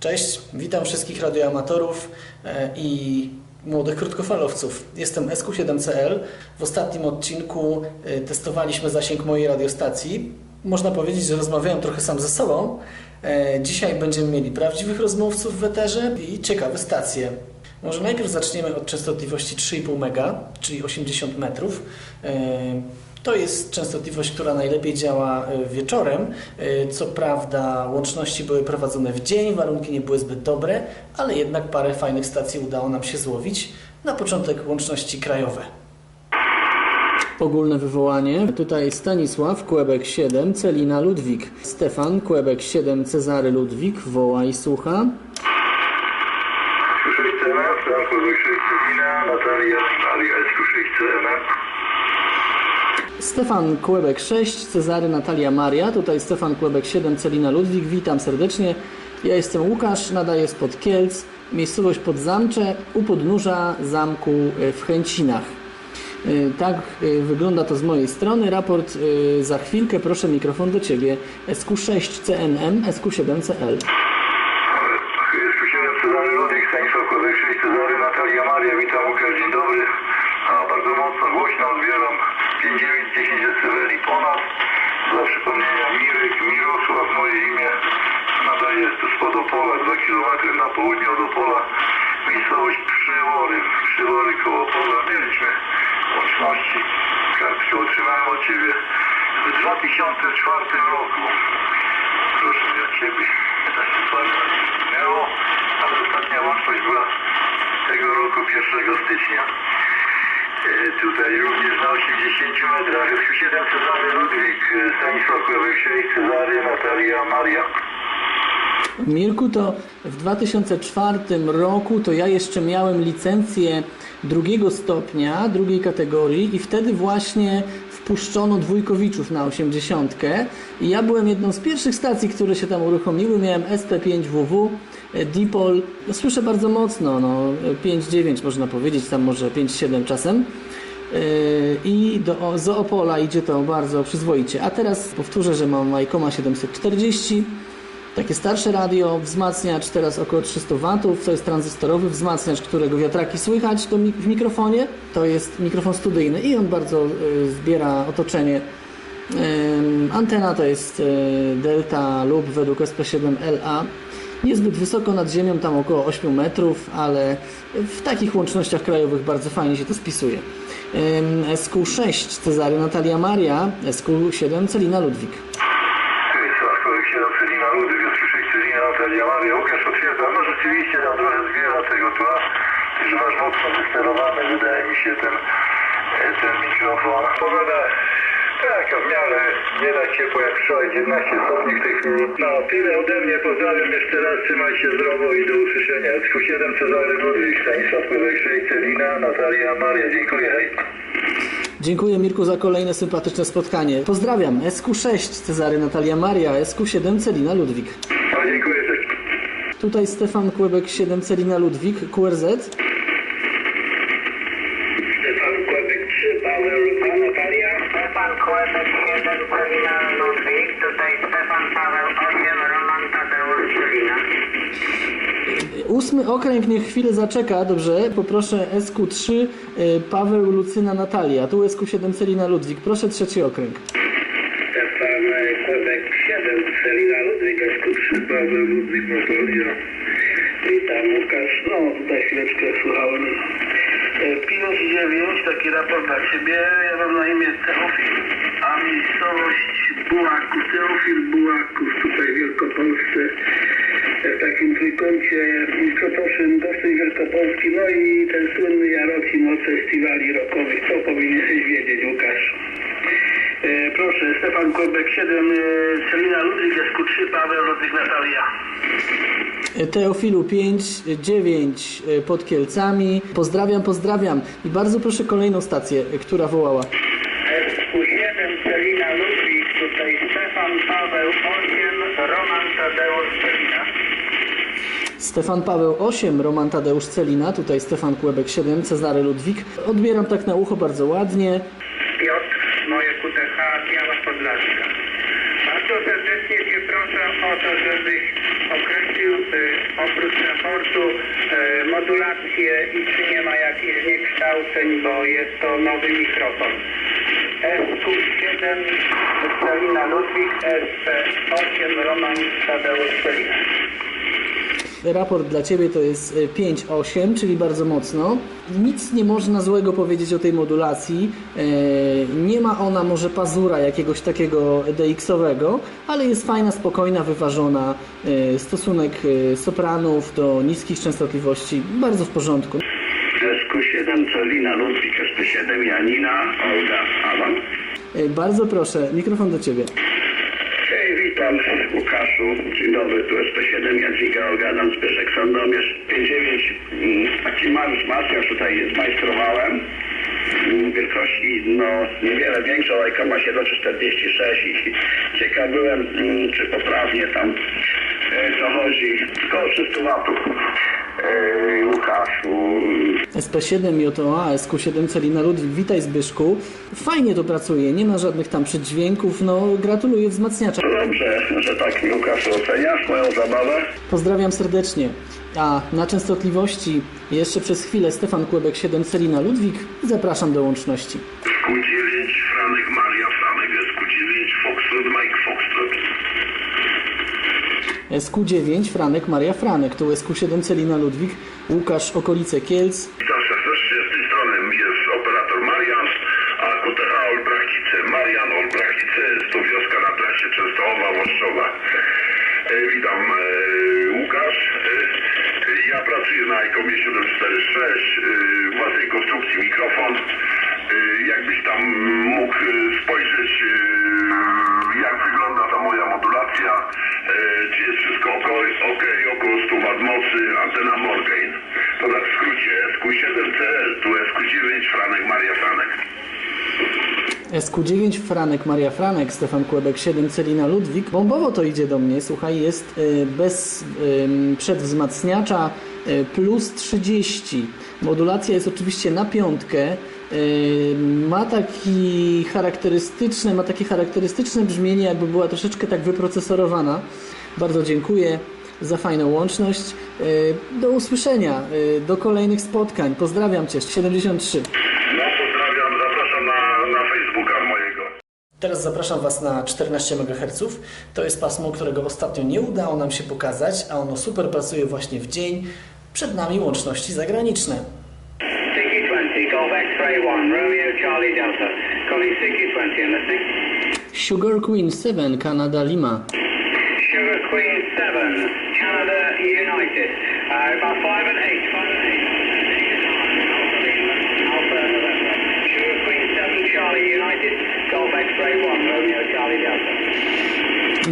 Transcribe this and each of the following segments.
Cześć, witam wszystkich radioamatorów e, i młodych krótkofalowców. Jestem SQ7CL. W ostatnim odcinku e, testowaliśmy zasięg mojej radiostacji. Można powiedzieć, że rozmawiałem trochę sam ze sobą. E, Dzisiaj będziemy mieli prawdziwych rozmówców w eterze i ciekawe stacje. Może najpierw zaczniemy od częstotliwości 3,5 MHz, czyli 80 metrów. To jest częstotliwość, która najlepiej działa e, wieczorem. E, Co prawda łączności były prowadzone w dzień, warunki nie były zbyt dobre, ale jednak parę fajnych stacji udało nam się złowić. Na początek łączności krajowe. Ogólne wywołanie. Tutaj Stanisław, Kłebek 7, Celina Ludwik. Stefan, Kłebek 7, Cezary Ludwik, woła i słucha. SQ6CM, Franko 6 Celina, Natalia, Maria SQ6CM. Stefan Kłebek 6, Cezary Natalia Maria. Tutaj Stefan Kłebek 7, Celina Ludwik. Witam serdecznie. Ja jestem Łukasz, nadaję spod Kielc. Miejscowość pod Zamcze u podnóża zamku e, w Chęcinach. E, Tak e, wygląda to z mojej strony. Raport za chwilkę. Proszę mikrofon do Ciebie. SQ6CNM, SQ7CL. SQ7 Cezary Ludwik, Stanisław Kłebek 6 Cezary, Natalia, Maria. Witam Łukasz, dzień dobry. A, bardzo mocno, głośno odbieram. 5-9-10 dB ponad. Dla przypomnienia Mirek, Mirosław, moje imię. Nadaję tu spod Opola, 2 km na południe od Opola. Miejscowość Przywory, Przywory koło Opola. Mieliśmy łączności. Kartkę otrzymałem od Ciebie w 2004 roku. Proszę od Ciebie. Tak się lat minęło, ale ostatnia łączność była tego roku, 1 stycznia. E, Tutaj również na 80 metrach. SQ7 Cezary Ludwik, e, Stanisław Kłebek 6 Cezary, Natalia, Maria. Mirku, to w 2004 roku to ja jeszcze miałem licencję drugiego stopnia, drugiej kategorii i wtedy właśnie wpuszczono dwójkowiczów na 80 i ja byłem jedną z pierwszych stacji, które się tam uruchomiły. Miałem SP5WW, e, Dipol, no, słyszę bardzo mocno, no 5.9 można powiedzieć, tam może 5.7 czasem. Yy, i do Zoopola idzie to bardzo przyzwoicie. A teraz powtórzę, że mam Majkoma 740, takie starsze radio, wzmacniacz teraz około 300 W, to jest tranzystorowy wzmacniacz, którego wiatraki słychać do, w mikrofonie. To jest mikrofon studyjny i on bardzo y, zbiera otoczenie. Ym, antena to jest y, Delta lub według SP7LA. Niezbyt wysoko nad ziemią, tam około 8 metrów, ale w takich łącznościach krajowych bardzo fajnie się to spisuje. Ym, SQ6 Cezary Natalia Maria, SQ7 Celina Ludwik. Stanisław Kłebek 7 Celina Ludwik, SQ6 Celina, Natalia, Maria. Łukasz potwierdza, no rzeczywiście tam trochę zbiera tego tła. Ty że masz mocno wysterowany, wydaje mi się, ten, ten mikrofon. Pogoda taka w miarę nie tak ciepło jak wczoraj, 11 stopni w tej chwili. No, tyle ode mnie, pozdrawiam jeszcze raz, trzymaj się zdrowo i do usłyszenia. SQ7 Cezary Ludwik, Stanisław 6 Celina, Natalia, Maria. Dziękuję, hej. Dziękuję Mirku za kolejne sympatyczne spotkanie. Pozdrawiam. SQ6 Cezary Natalia Maria, SQ7 Celina Ludwik. No, dziękuję. Tutaj Stefan Kłebek 7 Celina Ludwik, QRZ. Kłebek 1 Celina Ludwik, tutaj Stefan Paweł 8 Roman Tadeusz Celina. Ósmy okręg niech chwilę zaczeka, dobrze? Poproszę SQ3 y, Paweł Lucyna Natalia, tu SQ7 Celina Ludwik. Proszę trzeci okręg. Stefan Kłebek 7, Celina Ludwik, SQ3, Paweł Ludwik, Natalia. Witam Łukasz, no tutaj chwileczkę słuchałem. E, Pilot 9, taki raport dla Ciebie, ja mam na imię Teofil, Bułaków, Teofil Bułaków, tutaj w Wielkopolsce, e, w takim trójkącie Krotoszyń, Gostyń Wielkopolski, no i ten słynny Jarocin od festiwali rockowych, to powinieneś wiedzieć Łukasz. E, proszę, Stefan Kłębek 7, e, Celina Ludwik, SQ3, Paweł Ludwik, Natalia. Y, Teofilu 5, 9 y, pod Kielcami. Pozdrawiam, pozdrawiam. I bardzo proszę kolejną stację, która wołała. Paweł 8 Roman Tadeusz Celina. Stefan Paweł 8, Roman Tadeusz Celina, tutaj Stefan Kłebek 7, Cezary Ludwik. Odbieram tak na ucho bardzo ładnie. Piotr, moje QTH, Biała Podlaska. Bardzo serdecznie Cię proszę o to, żebyś określił y, oprócz raportu e, modulację i czy nie ma jakichś zniekształceń, bo jest to nowy mikrofon. SQ7 Stalina Ludwik, SP8 Roman Tadeusz Stalina. Raport dla Ciebie to jest y, 5.8, czyli bardzo mocno. Nic nie można złego powiedzieć o tej modulacji. E, Nie ma ona może pazura jakiegoś takiego DX-owego, ale jest fajna, spokojna, wyważona. E, Stosunek e, sopranów do niskich częstotliwości bardzo w porządku. SQ7 Celina Ludwik, SP7 Janina, Olga, Alan. E, Bardzo proszę, mikrofon do Ciebie. Hej, witam Łukaszu. Dzień dobry, tu SP7 Jadwiga, Olga, Adam Zbyszek, Sandomierz. 59, mm, taki mały wzmacniacz tutaj zmajstrowałem. Mm, Wielkości, no niewiele większa, lajka ma 746 i ciekaw byłem, mm, czy poprawnie tam e, co chodzi. Około 300 watów. Łukaszu, SP7 JOA, SQ7 Celina Ludwik, witaj Zbyszku. Fajnie to pracuje, nie ma żadnych tam przedźwięków, no gratuluję wzmacniacza. dobrze, że tak Łukaszu oceniasz moją zabawę. Pozdrawiam serdecznie. A na częstotliwości jeszcze przez chwilę Stefan Kłebek 7 Celina Ludwik. Zapraszam do łączności. SQ9 Franek Maria Franek, SQ9 Foxtrot Mike. SQ9 Franek Maria Franek, tu SQ7 Celina Ludwik, Łukasz okolice Kielc. Witam serdecznie, z tej strony jest operator Marian, a QTH Olbrachcice. Marian Olbrachcice jest to wioska na trasie Częstochowa, Włoszczowa. E, witam e, Łukasz. E, ja pracuję na ICOMie 746, e, własnej konstrukcji mikrofon. E, jakbyś tam SQ9 Franek Maria Franek, Stefan Kłebek 7 Celina Ludwik. Bombowo to idzie do mnie, słuchaj, jest y, bez przedwzmacniacza y, plus 30. Modulacja jest oczywiście na piątkę. Y, Ma taki charakterystyczne, ma takie charakterystyczne brzmienie, jakby była troszeczkę tak wyprocesorowana. Bardzo dziękuję za fajną łączność. Do usłyszenia, do kolejnych spotkań. Pozdrawiam Cię, 73. No pozdrawiam, zapraszam na, na Facebooka mojego. Teraz zapraszam Was na 14 MHz. To jest pasmo, którego ostatnio nie udało nam się pokazać, a ono super pracuje właśnie w dzień. Przed nami łączności zagraniczne. CQ20 Golf X-Ray 1 Romeo Charlie Delta. Calling CQ20 and listening. Sugar Queen 7, Canada Lima. Sugar Queen 7, Canada United. Uh, about 5 and 8, 5 and 8.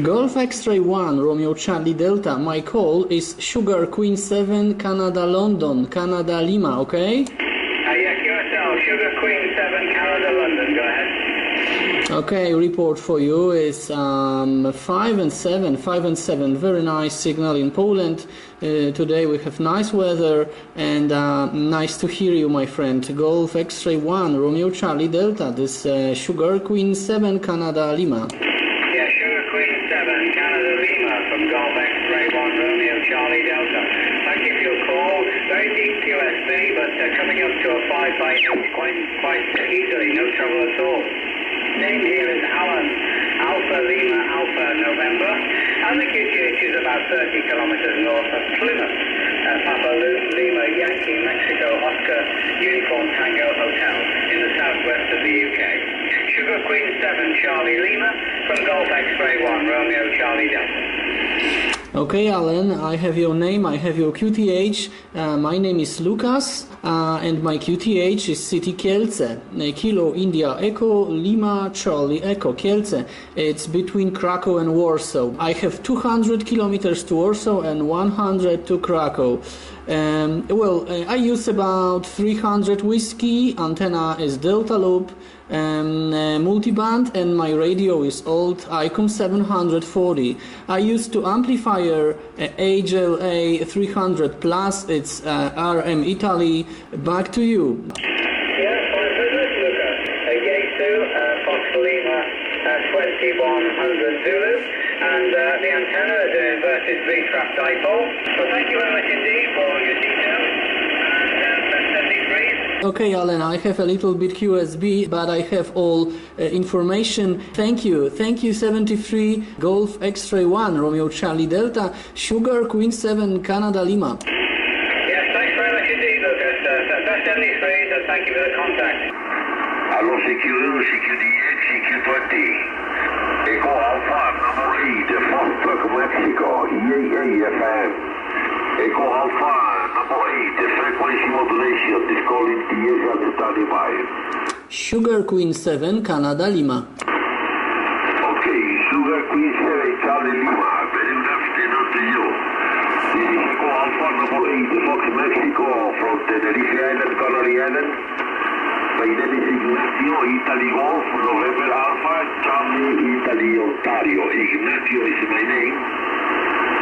Golf X-Ray 1, Romeo Charlie Delta. My call is Sugar Queen 7, Canada London, Canada Lima, okay? Uh, yeah, QSL, Sugar Queen 7, Canada London. Go ahead. Okay, report for you is um, 5 and 7, 5 and 7, very nice signal in Poland. Uh, today we have nice weather and uh, nice to hear you, my friend. Golf X-Ray 1, Romeo Charlie Delta, this uh, Sugar Queen 7, Canada Lima. Yeah, Sugar Queen 7, Canada Lima from Golf X-Ray 1, Romeo Charlie Delta. Thank you for your call. Very deep QSB, but uh, coming up to a 5 by quite, quite easily, no trouble at all. Name here is Alan, Alpha Lima Alpha November, and the QTH is about 30 kilometers north of Plymouth. Uh, Papa Lima Yankee Mexico Oscar Uniform Tango Hotel in the southwest of the UK. Sugar Queen 7 Charlie Lima from Golf X-Ray 1 Romeo Charlie Delta. Okay, Alan, I have your name, I have your QTH. Uh, my name is Lucas, uh, and my QTH is City Kielce. Uh, Kilo India Echo, Lima Charlie Echo Kielce. It's between Krakow and Warsaw. I have 200 kilometers to Warsaw and 100 to Krakow. Um, well, uh, I use about 300 whiskey. Antenna is Delta Loop. Um, uh, multiband and my radio is old Icom 740. I used to amplifier uh, HLA 300 plus. It's uh, RM Italy. Back to you. Yes, my business, Lucas. Uh, Yesu, uh, Fox Lima, uh, 2100 Zulu, and uh, the antenna is an inverted V-trap dipole. So thank you very much indeed for your details. And uh, best 73s. Okay, Alan, I have a little bit QSB, but I have all uh, information. Thank you. Thank you, 73 Golf X-Ray 1, Romeo Charlie Delta, Sugar Queen 7, Canada Lima. Yes, thanks very much indeed, Lucas. Uh, best 73s, and thank you for the contact. Allo CQ2, CQDX, CQ20. Echo Alpha, number 8, Foster, Mexico, EAA-FM. Echo Alpha, number 8, frequency modulation, is calling TS at standing by. Sugar Queen 7, Canada Lima. Okay, Sugar Queen 7, Charlie Lima, very good afternoon to you. This is Echo Alpha, number 8, Fox, Mexico, from Tenerife Island, Canary Island. My name is Ignacio Italy Golf, November Alpha, Charlie Italy Ontario. Ignacio is my name.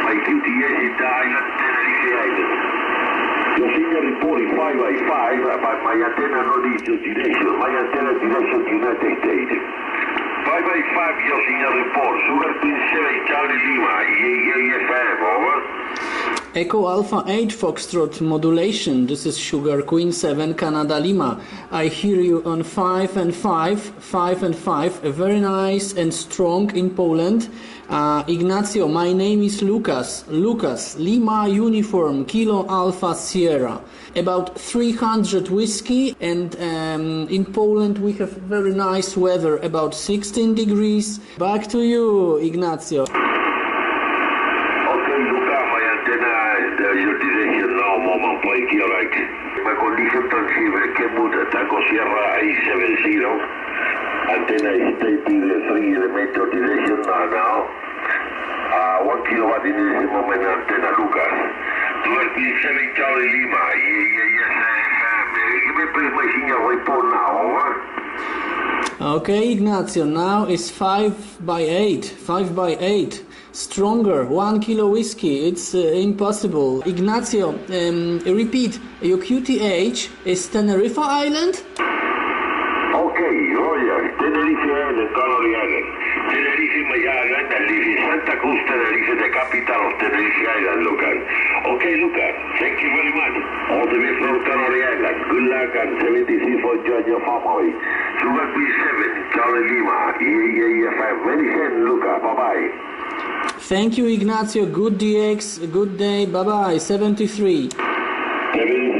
My QTS is the island Tenerife Island. Your signal report is 5 by 5, but my antenna not is your direction. My antenna direction United States. 5 by 5, your signal report. Sugar Queen 7, Charlie Lima, EAFM, over. Echo Alpha 8 Foxtrot modulation. This is Sugar Queen 7 Canada Lima. I hear you on 5 and 5, 5 and 5. uh, Very nice and strong in Poland. Uh, Ignacio, my name is Lucas. Lucas, Lima Uniform, Kilo Alpha Sierra. About 300 whiskey, and um, in Poland we have very nice weather, about 16 degrees. Back to you, Ignacio. Okay, Luca, my antenna is uh, your direction now, moment, play here, right? My condition transceiver, Kenwood, Taco Sierra 870. Antenna is stating the three elemental direction uh, now. Uh, one kilowatt in this moment, antenna, Lucas. 12 Charlie Lima, yes, FM. Give me please my signal report now, over. Okay, Ignacio, now is 5 by 8. 5 by 8. Stronger, 1 kilo whiskey. It's uh, impossible. Ignacio, um, repeat. Your QTH is Tenerife Island? Okay, Roger, Tenerife Island, Canary Island. Tenerife my island and live in Santa Cruz, Tenerife, the capital of Tenerife Island. Okay, Lucas, thank you very much. All the way from Canary Island. Good luck and 76 for you and your family. Sugar P7, Charlie Lima, EAFM. Many thanks, Lucas. Bye-bye. Thank you, Ignacio. Good DX. Good day. Bye bye. 73. 73,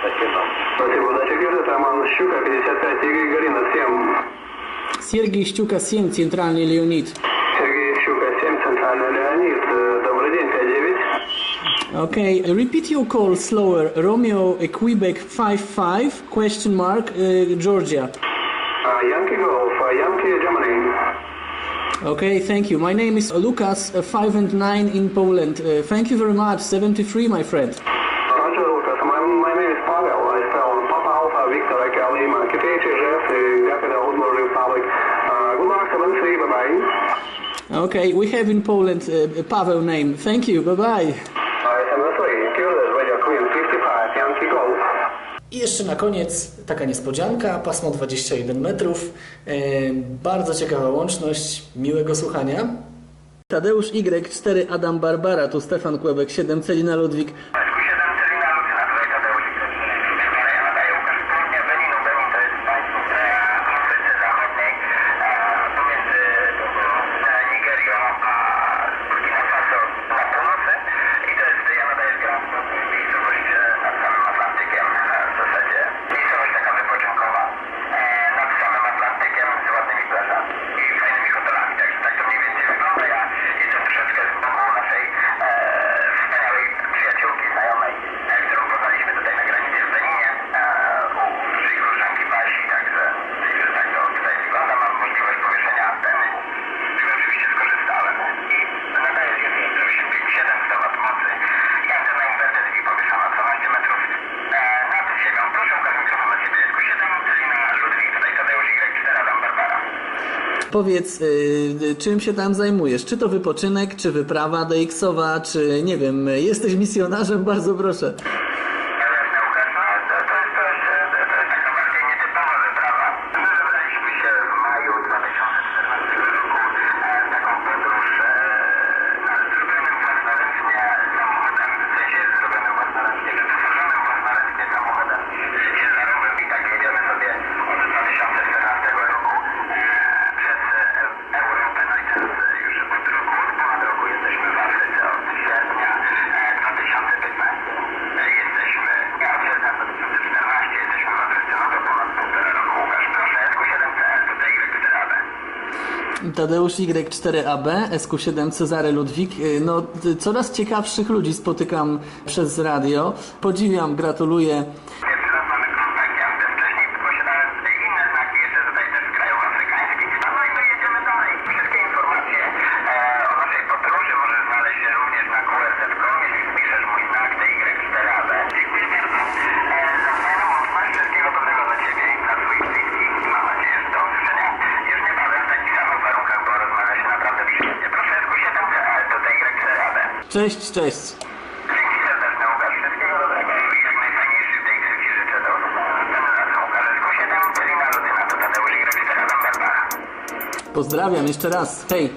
спасибо. Спасибо. Удачи, Роман Щука, 55, Игорь 7. Сергей Щука, 7, Центральный Леонид. Сергей Щука, 7, Центральный Леонид. Добрый день, 5. Okay, repeat your call slower. Romeo, Quebec 5-5, question mark, uh, Georgia. Uh, Yankee Golf, uh, Yankee, Germany. Okay, thank you. My name is Lucas, uh, 5 and 9 in Poland. Uh, thank you very much. 73, my friend. Okay, we have in Poland uh, a Pavel name. Thank you. Bye bye. 73, Gюrzet, Radio Queen, 55, Yankee Golf. I jeszcze na koniec taka niespodzianka, pasmo 21 metrów, e, bardzo ciekawa łączność, miłego słuchania. Tadeusz Y4, Adam Barbara, tu Stefan Kłebek, 7 Celina Ludwik. Ku 7 Celina Lucyna, tutaj Tadeusz Ja nadaję Łukasz Południa Beninu. Benin to jest państwo w Afryce Zachodniej e, pomiędzy e, Nigerią a Burkina Faso na północy i to jest, ja nadaję z Grand Sport, miejscowość e, nad samym Atlantykiem e, w zasadzie. Miejscowość taka wypoczynkowa e, nad samym Atlantykiem z ładnymi plażami i fajnymi hotelami, także tak to mniej więcej wygląda. Ja jestem troszeczkę z boku naszej e, wspaniałej przyjaciółki, znajomej, e, którą poznaliśmy tutaj na granicy w Beninie, e, u naszej koleżanki Basi, także, także tak to tutaj wygląda. Mam możliwość powieszenia anteny, z czego oczywiście skorzystałem. I nadaję z 1,857 kW mocy i antena inverter i powieszona 12 metrów e, nad ziemią. Proszę ukazać mikrofon na siebie. Ku 7 Celina Ludwik, tutaj Tadeusz Y4, Adam Barbara. Powiedz, y, czym się tam zajmujesz? Czy to wypoczynek, czy wyprawa DX-owa, czy nie wiem, jesteś misjonarzem? Bardzo proszę. Tadeusz Y4AB, SQ7 Cezary Ludwik. Y, no, y, coraz ciekawszych ludzi spotykam przez radio. Podziwiam, gratuluję. Cześć, cześć. Pozdrawiam jeszcze raz. Hej!